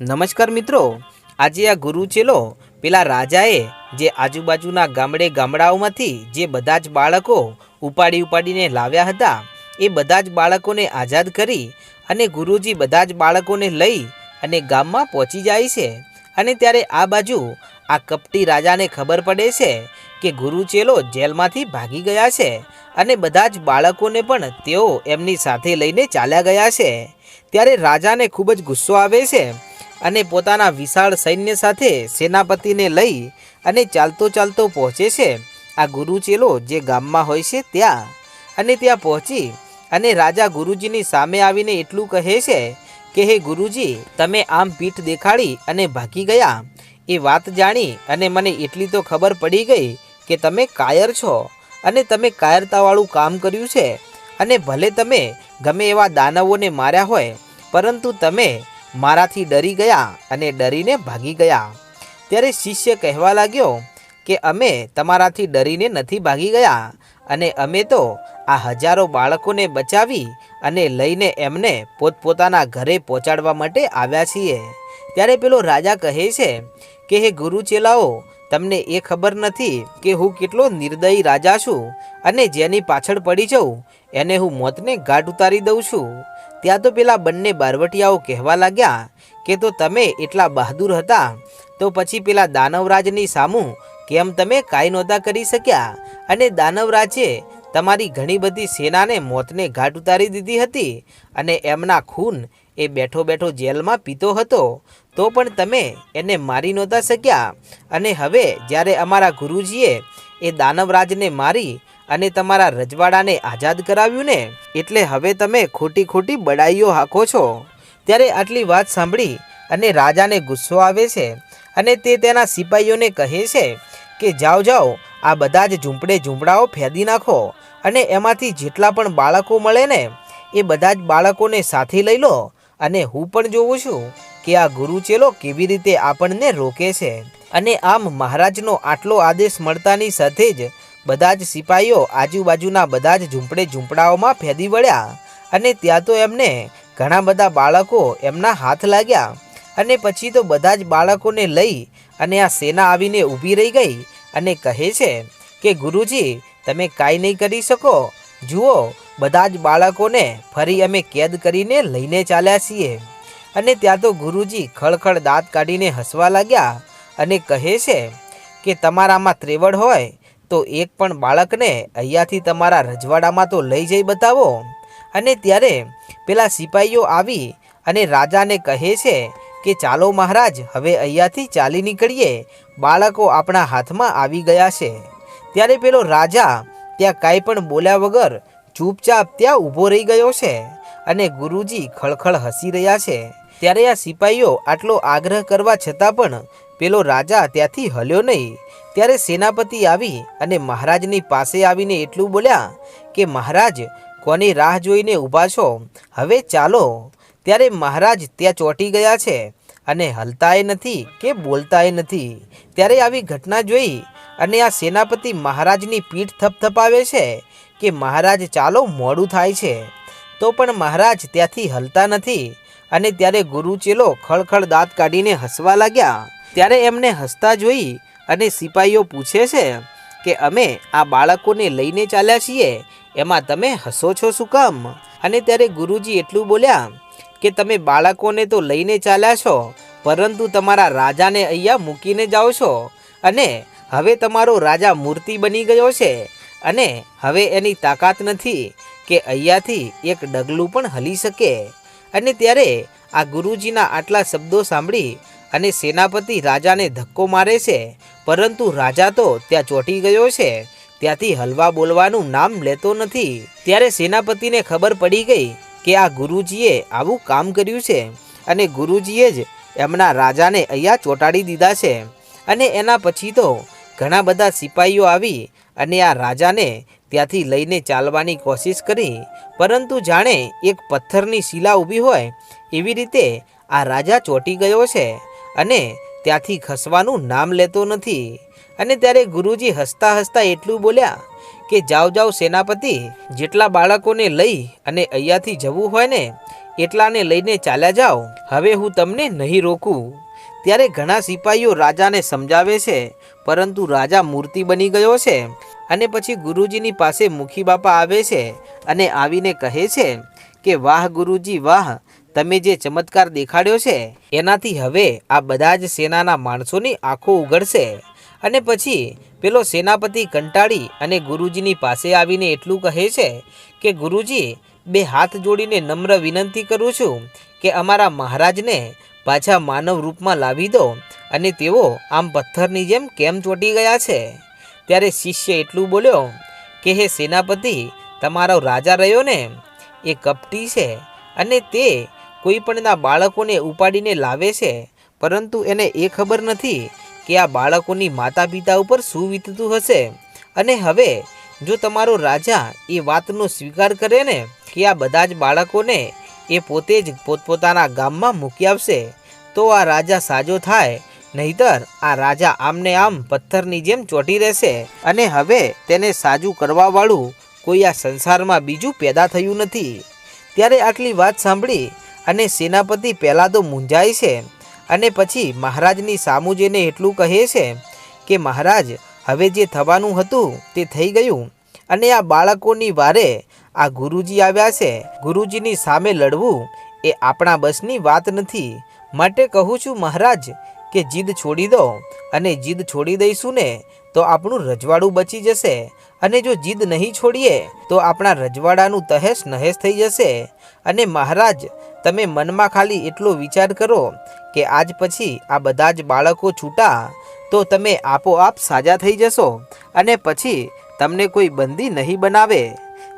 નમસ્કાર મિત્રો, આજે આ ગુરુ ચેલો પેલા રાજાએ જે આજુબાજુના ગામડે ગામડાઓમાંથી જે બધા જ બાળકો ઉપાડી ઉપાડીને લાવ્યા હતા, એ બધા જ બાળકોને આઝાદ કરી અને ગુરુજી બધા જ બાળકોને લઈ અને ગામમાં પહોંચી જાય છે. અને ત્યારે આ બાજુ આ કપટી રાજાને ખબર પડે છે કે ગુરુ ચેલો જેલમાંથી ભાગી ગયા છે અને બધા જ બાળકોને પણ તેઓ એમની સાથે લઈને ચાલ્યા ગયા છે. ત્યારે રાજાને ખૂબ જ ગુસ્સો આવે છે અને પોતાના વિશાળ સૈન્ય સાથે સેનાપતિને લઈ અને ચાલતો ચાલતો પહોંચે છે. આ ગુરુ ચેલો જે ગામમાં હોય છે ત્યાં. અને ત્યાં પહોંચી અને રાજા ગુરુજીની સામે આવીને એટલું કહે છે કે, હે ગુરુજી, તમે આમ પીઠ દેખાડી અને ભાગી ગયા. એ વાત જાણી અને મને એટલી તો ખબર પડી ગઈ કે તમે કાયર છો અને તમે કાયરતાવાળું કામ કર્યું છે. અને ભલે તમે ગમે એવા દાનવોને માર્યા હોય, પરંતુ તમે મારાથી ડરી ગયા અને ડરીને ભાગી ગયા. ત્યારે શિષ્ય કહેવા લાગ્યો કે અમે તમારાથી ડરીને નથી ભાગી ગયા અને અમે તો આ હજારો બાળકોને બચાવી અને લઈને એમને પોતપોતાના ઘરે પહોંચાડવા માટે આવ્યા છીએ. ત્યારે પેલો રાજા કહે છે કે, હે ગુરુ ચેલાઓ તમને એ ખબર નથી કે હું કેટલો નિર્દયી રાજા છું અને જેની પાછળ પડી જાઉં, એને હું મોતને ગાઢ ઉતારી દઉં છું. ત્યાં તો પેલા બંને બારવટિયાઓ કહેવા લાગ્યા કે તો તમે એટલા બહાદુર હતા, તો પછી પેલા દાનવરાજની સામું કેમ તમે કાંઈ નહોતા કરી શક્યા? અને દાનવરાજે તમારી ઘણી બધી સેનાને મોતને ઘાટ ઉતારી દીધી હતી અને એમના ખૂન એ બેઠો બેઠો જેલમાં પીતો હતો, તો પણ તમે એને મારી નહોતા શક્યા. અને હવે જ્યારે અમારા ગુરુજીએ એ દાનવરાજને મારી અને તમારા રજવાડાને આઝાદ કરાવ્યું ને? એટલે હવે તમે ખોટી ખોટી બડાઈઓ હાંકો છો. ત્યારે આટલી વાત સાંભળી અને રાજાને ગુસ્સો આવે છે અને તે તેના સિપાહીઓને કહે છે કે, જાઓ જાઓ, આ બધા જ ઝૂંપડે ઝૂંપડાઓ ફેદી નાખો અને એમાંથી જેટલા પણ બાળકો મળે ને, એ બધા જ બાળકોને સાથે લઈ લો અને હું પણ જોઉં છું કે આ ગુરુ ચેલો કેવી રીતે આપણને રોકે છે. અને આમ મહારાજનો આટલો આદેશ મળતાની સાથે જ બધા જ સિપાહીઓ આજુબાજુના બધા જ ઝૂંપડે ઝૂંપડાઓમાં ફેદી વળ્યા અને ત્યાં તો એમને ઘણા બધા બાળકો એમના હાથ લાગ્યા અને પછી તો બધા જ બાળકોને લઈ અને આ સેના આવીને ઊભી રહી ગઈ અને કહે છે કે, ગુરુજી, તમે કાંઈ નહીં કરી શકો. જુઓ, બધા જ બાળકોને ફરી અમે કેદ કરીને લઈને ચાલ્યા છીએ. અને ત્યાં તો ગુરુજી ખળખળ દાંત કાઢીને હસવા લાગ્યા અને કહે છે કે, તમારામાં ત્રેવડ હોય તો એક પણ બાળકને અહીંયાથી તમારા રજવાડામાં તો લઈ જઈ બતાવો. અને ત્યારે પેલા સિપાહીઓ આવી અને રાજાને કહે છે કે, ચાલો મહારાજ, હવે અહીંયાથી ચાલી નીકળીએ. બાળકો આપણા હાથમાં આવી ગયા છે. ત્યારે પેલો રાજા ત્યાં કાંઈ પણ બોલ્યા વગર ચૂપચાપ ત્યાં ઊભો રહી ગયો છે અને ગુરુજી ખળખળ હસી રહ્યા છે. ત્યારે આ સિપાહીઓ આટલો આગ્રહ કરવા છતાં પણ પેલો રાજા ત્યાંથી હલ્યો નહીં. ત્યારે સેનાપતિ આવી અને મહારાજની પાસે આવીને એટલું બોલ્યા કે, મહારાજ, કોની રાહ જોઈને ઊભા છો? હવે ચાલો. ત્યારે મહારાજ ત્યાં ચોંટી ગયા છે અને હલતાય નથી કે બોલતાય નથી. ત્યારે આવી ઘટના જોઈ અને આ સેનાપતિ મહારાજની પીઠ થપથપાવે છે કે, મહારાજ, ચાલો, મોડું થાય છે. તો પણ મહારાજ ત્યાંથી હલતા નથી અને ત્યારે ગુરુ ચેલો ખળખળ દાંત કાઢીને હસવા લાગ્યા. ત્યારે એમને હસતા જોઈ અને સિપાહીઓ પૂછે છે કે અમે આ બાળકોને લઈને ચાલ્યા છીએ, એમાં તમે હસો છો શું કામ? અને ત્યારે ગુરુજી એટલું બોલ્યા કે તમે બાળકોને તો લઈને ચાલ્યા છો, પરંતુ તમારા રાજાને અહીંયા મૂકીને જાઓ છો અને હવે તમારો રાજા મૂર્તિ બની ગયો છે અને હવે એની તાકાત નથી કે અહીંયાથી એક ડગલું પણ હલી શકે. અને ત્યારે આ ગુરુજીના આટલા શબ્દો સાંભળી અને સેનાપતિ રાજાને ધક્કો મારે છે. પરંતુ રાજા તો ત્યાં ચોંટી ગયો છે. ત્યાંથી હલવા બોલવાનું નામ લેતો નથી. ત્યારે સેનાપતિને ખબર પડી ગઈ કે આ ગુરુજીએ આવું કામ કર્યું છે અને ગુરુજીએ જ એમના રાજાને અહીંયા ચોંટાડી દીધા છે. અને એના પછી તો ઘણા બધા સિપાહીઓ આવી અને આ રાજાને ત્યાંથી લઈને ચાલવાની કોશિશ કરી. પરંતુ જાણે એક પથ્થરની શિલા ઊભી હોય એવી રીતે આ રાજા ચોંટી ગયો છે. અને ત્યાંથી ખસવાનું નામ લેતો નથી. અને ત્યારે ગુરુજી હસતા હસતા એટલું બોલ્યા કે જાઓ જાઓ સેનાપતિ, જેટલા બાળકોને લઈ અને અહીંયાથી જવું હોય ને, એટલાને લઈને ચાલ્યા જાઓ. હવે હું તમને નહીં રોકું. ત્યારે ઘણા સિપાહીઓ રાજાને સમજાવે છે, પરંતુ રાજા મૂર્તિ બની ગયો છે. અને પછી ગુરુજીની પાસે મુખી બાપા આવે છે અને આવીને કહે છે કે, વાહ ગુરુજી, વાહ તમે જે ચમત્કાર દેખાડ્યો છે, એનાથી હવે આ બધા જ સેનાના માણસોની આંખો ઉઘડશે. અને પછી પેલો સેનાપતિ કંટાળી અને ગુરુજીની પાસે આવીને એટલું કહે છે કે, ગુરુજી, બે હાથ જોડીને નમ્ર વિનંતી કરું છું કે અમારા મહારાજને પાછા માનવ રૂપમાં લાવી દો અને તેઓ આમ પથ્થરની જેમ કેમ ચોંટી ગયા છે? ત્યારે શિષ્ય એટલું બોલ્યો, કે હે સેનાપતિ, તમારો રાજા રહ્યો ને, એ કપટી છે અને તે કોઈ પણના બાળકોને ઉપાડીને લાવે છે? પરંતુ એને એ ખબર નથી કે આ બાળકોની માતા પિતા ઉપર શું વીતતું હશે. અને હવે, જો તમારો રાજા એ વાતનો સ્વીકાર કરે ને કે આ બધા જ બાળકોને એ પોતે જ પોતપોતાના ગામમાં મૂકી આવશે તો આ રાજા સાજો થાય. નહીતર આ રાજા આમને આમ પથ્થરની જેમ ચોટી રહેશે. અને હવે તેને સાજું કરવાવાળું કોઈ આ સંસારમાં બીજું પેદા થયું નથી. ત્યારે આટલી વાત સાંભળી અને સેનાપતિ પહેલાં તો મૂંઝાય છે અને પછી મહારાજની સામું જઈને એટલું કહે છે કે, મહારાજ, હવે જે થવાનું હતું તે થઈ ગયું અને આ બાળકોની વારે આ ગુરુજી આવ્યા છે. ગુરુજીની સામે લડવું એ આપણા બસની વાત નથી. માટે કહું છું મહારાજ કે, જીદ છોડી દો અને જીદ છોડી દઈશું ને તો આપણું રજવાડું બચી જશે. અને જો જીદ નહીં છોડીએ, તો આપણા રજવાડાનું તહેશ નહેશ થઈ જશે. અને મહારાજ, તમે મનમાં ખાલી એટલો વિચાર કરો કે આજ પછી આ બધા જ બાળકો છૂટા, તો તમે આપોઆપ સાજા થઈ જશો અને પછી તમને કોઈ બંદી નહીં બનાવે.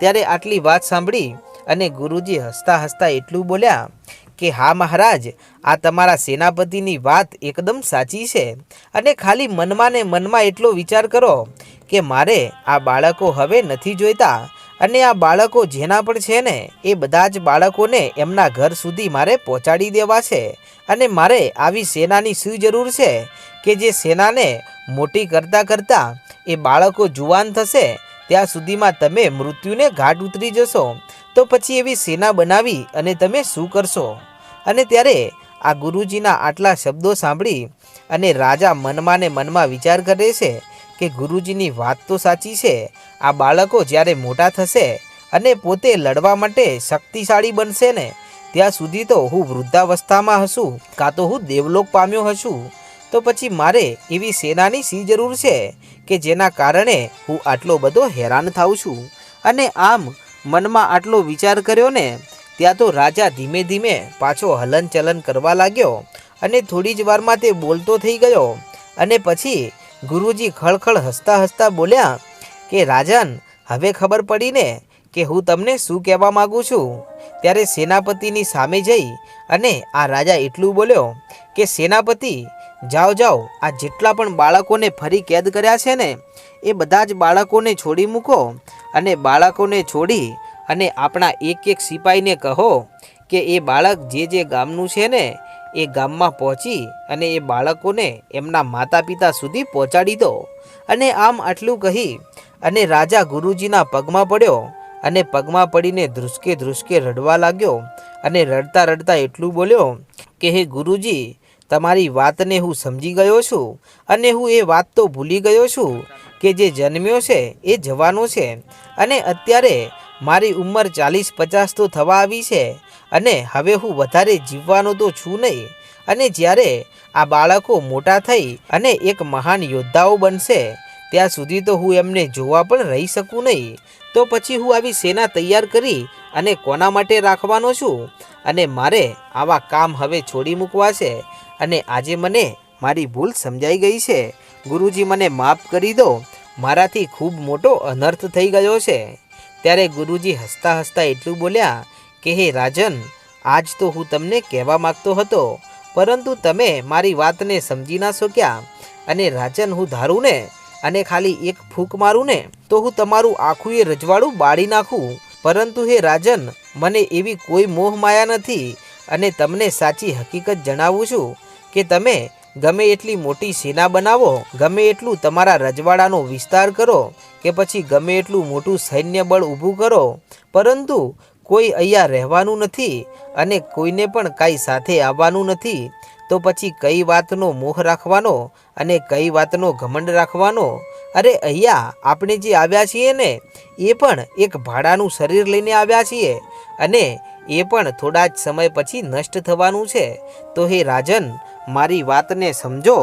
ત્યારે આટલી વાત સાંભળી અને ગુરુજી હસતા હસતા એટલું બોલ્યા કે, હા, મહારાજ, આ તમારા સેનાપતિની વાત એકદમ સાચી છે અને ખાલી મનમાં ને મનમાં એટલો વિચાર કરો કે મારે આ બાળકો હવે નથી જોઈતા અને આ બાળકો જેના પણ છે ને, એ બધા જ બાળકોને એમના ઘર સુધી મારે પહોંચાડી દેવા છે અને મારે આવી સેનાની શું જરૂર છે કે જે સેનાને મોટી કરતાં કરતાં એ બાળકો જુવાન થશે? ત્યાં સુધીમાં તમે મૃત્યુને ઘાટ ઉતરી જશો. તો પછી એવી સેના બનાવી અને તમે શું કરશો? અને ત્યારે આ ગુરુજીના આટલા શબ્દો સાંભળી અને રાજા મનમાં ને મનમાં વિચાર કરે છે કે ગુરુજીની વાત તો સાચી છે. આ બાળકો જ્યારે મોટા થશે અને પોતે લડવા માટે શક્તિશાળી બનશે ને, ત્યાં સુધી તો હું વૃદ્ધાવસ્થામાં હશું, કાં તો હું દેવલોક પામ્યો હશું. તો પછી મારે એવી સેનાની સી જરૂર છે કે જેના કારણે હું આટલો બધો હેરાન થાઉં છું? અને આમ મનમાં આટલો વિચાર કર્યો ને ત્યાં તો રાજા ધીમે ધીમે પાછો હલનચલન કરવા લાગ્યો અને થોડી જ વારમાં તે બોલતો થઈ ગયો અને પછી ગુરુજી ખળખળ હસતા હસતા બોલ્યા કે, રાજન, હવે ખબર પડીને કે હું તમને શું કહેવા માગું છું. ત્યારે સેનાપતિની સામે જઈ અને આ રાજા એટલું બોલ્યો કે, સેનાપતિ, જાઓ જાઓ, આ જેટલા પણ બાળકોને ફરી કેદ કર્યા છે ને, એ બધા જ બાળકોને છોડી મૂકો અને બાળકોને છોડી અને આપણા એક એક સિપાહીને કહો કે એ બાળક જે જે ગામનું છે ને, એ ગામમાં પહોંચી અને એ બાળકોને એમના માતા પિતા સુધી પહોંચાડી દો. અને આમ આટલું કહી અને રાજા ગુરુજીના પગમાં પડ્યો અને પગમાં પડીને ધ્રુસકે ધ્રુસકે રડવા લાગ્યો અને રડતા રડતા એટલું બોલ્યો કે, હે ગુરુજી, તમારી વાતને હું સમજી ગયો છું અને હું એ વાત તો ભૂલી ગયો છું કે જે જન્મ્યો છે એ જવાનો છે અને અત્યારે મારી ઉંમર ચાલીસ પચાસ તો થવા આવી છે અને હવે હું વધારે જીવવાનો તો છું નહીં. અને જ્યારે આ બાળકો મોટા થઈ અને એક મહાન યોદ્ધાઓ બનશે, ત્યાં સુધી તો હું એમને જોવા પણ રહી શકું નહીં. તો પછી હું આવી સેના તૈયાર કરી અને કોના માટે રાખવાનો છું? અને મારે આવા કામ હવે છોડી મૂકવા છે. અને આજે મને મારી ભૂલ સમજાઈ ગઈ છે. ગુરુજી મને માફ કરી દો. મારાથી ખૂબ મોટો અનર્થ થઈ ગયો છે. ત્યારે ગુરુજી હસતા હસતા એટલું બોલ્યા કે, હે રાજન, આજ તો હું તમને કહેવા માગતો હતો, પરંતુ તમે મારી વાતને સમજી ના શક્યા અને રાજન, હું ધારું ને અને ખાલી એક ફૂંક મારું ને તો હું તમારું આખું એ રજવાડું બાળી નાખું. પરંતુ હે રાજન, મને એવી કોઈ મોહ માયા નથી અને તમને સાચી હકીકત જણાવું છું કે તમે ગમે એટલી મોટી સેના બનાવો, ગમે એટલું તમારા રજવાડાનો વિસ્તાર કરો કે પછી ગમે એટલું મોટું સૈન્ય બળ ઊભું કરો. પરંતુ કોઈ અહીંયા રહેવાનું નથી અને કોઈને પણ કાંઈ સાથે આવવાનું નથી, તો પછી કઈ વાતનો મોહ રાખવાનો અને કઈ વાતનો ઘમંડ રાખવાનો? અરે અહીંયા આપણે જે આવ્યા છીએ ને, એ પણ એક ભાડાનું શરીર લઈને આવ્યા છીએ અને એ પણ થોડા જ સમય પછી નષ્ટ થવાનું છે. તો હે રાજન મારી વાતને સમજો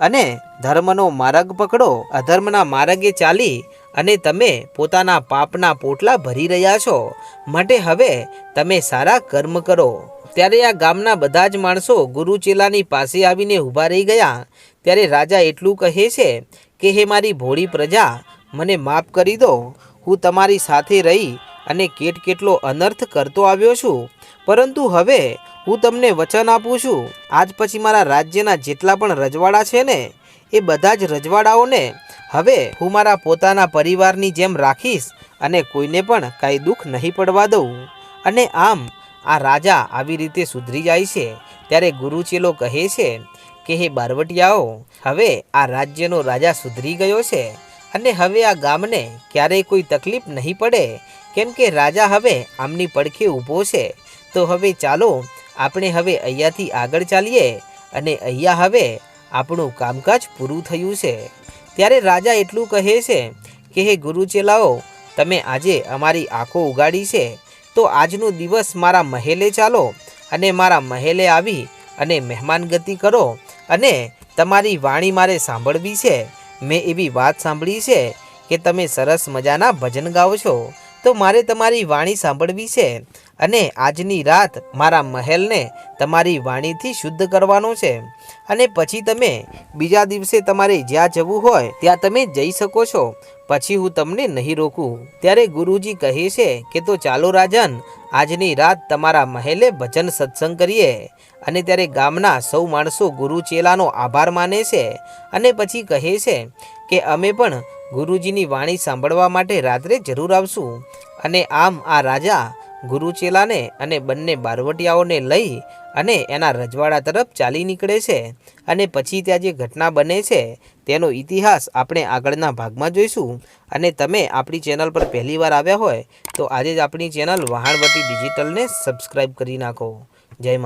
અને ધર્મનો માર્ગ પકડો, અધર્મના માર્ગે ચાલી અને તમે પોતાના પાપના પોટલા ભરી રહ્યા છો. માટે હવે તમે સારા કર્મ કરો. ત્યારે આ ગામના બધા જ માણસો ગુરુ ચેલાની પાસે આવીને ઊભા રહી ગયા. ત્યારે રાજા એટલું કહે છે કે, હે મારી ભોળી પ્રજા, મને માફ કરી દો. હું તમારી સાથે રહી અને કેટ કેટલો અનર્થ કરતો આવ્યો છું. પરંતુ હવે હું તમને વચન આપું છું. આજ પછી મારા રાજ્યના જેટલા પણ રજવાડા છે ને, એ બધા જ રજવાડાઓને હવે હું મારા પોતાના પરિવારની જેમ રાખીશ અને કોઈને પણ કાંઈ દુઃખ નહીં પડવા દઉં. અને આમ, આ રાજા આવી રીતે સુધરી જાય છે. ત્યારે ગુરુચેલો કહે છે કે, હે બારવટિયાઓ, હવે આ રાજ્યનો રાજા સુધરી ગયો છે અને હવે આ ગામને ક્યારેય કોઈ તકલીફ નહીં પડે. કેમ કે રાજા હવે આમની પડખે ઊભો છે. તો હવે ચાલો આપણે હવે અહીંયાથી આગળ ચાલીએ અને અહીંયા હવે આપણું કામકાજ પૂરું થયું છે. ત્યારે રાજા એટલું કહે છે કે, હે ગુરુ ચેલાઓ, તમે આજે અમારી આંખો ઉગાડી છે, તો આજનો દિવસ મારા મહેલે ચાલો અને મારા મહેલે આવી અને મહેમાનગતિ કરો અને તમારી વાણી મારે સાંભળવી છે. મેં એવી વાત સાંભળી છે કે, તમે સરસ મજાના ભજન ગાઓ છો. તો મારે તમારી વાણી સાંભળવી છે અને આજની રાત મારા મહેલને તમારી વાણીથી શુદ્ધ કરવાનો છે. અને પછી તમે બીજા દિવસે તમારે જ્યાં જવું હોય ત્યાં તમે જઈ શકો છો. પછી હું તમને નહીં રોકું. ત્યારે ગુરુજી કહે છે કે તો ચાલો રાજન, આજની રાત તમારા મહેલે ભજન સત્સંગ કરીએ. અને ત્યારે ગામના સૌ માણસો ગુરુ ચેલાનો આભાર માને છે. અને પછી કહે છે કે અમે પણ ગુરુજીની વાણી સાંભળવા માટે રાત્રે જરૂર આવશું. અને આમ આ રાજા ગુરુચેલાને અને બંને બારવટિયાઓને લઈ અને એના રજવાડા તરફ ચાલી નીકળે છે. અને પછી ત્યાં જે ઘટના બને છે, તેનો ઇતિહાસ આપણે આગળના ભાગમાં જોઈશું. અને તમે આપણી ચેનલ પર પહેલીવાર આવ્યા હોય, તો આજે જ આપણી ચેનલ વહાણવટી ડિજિટલને સબસ્ક્રાઈબ કરી નાખો. જય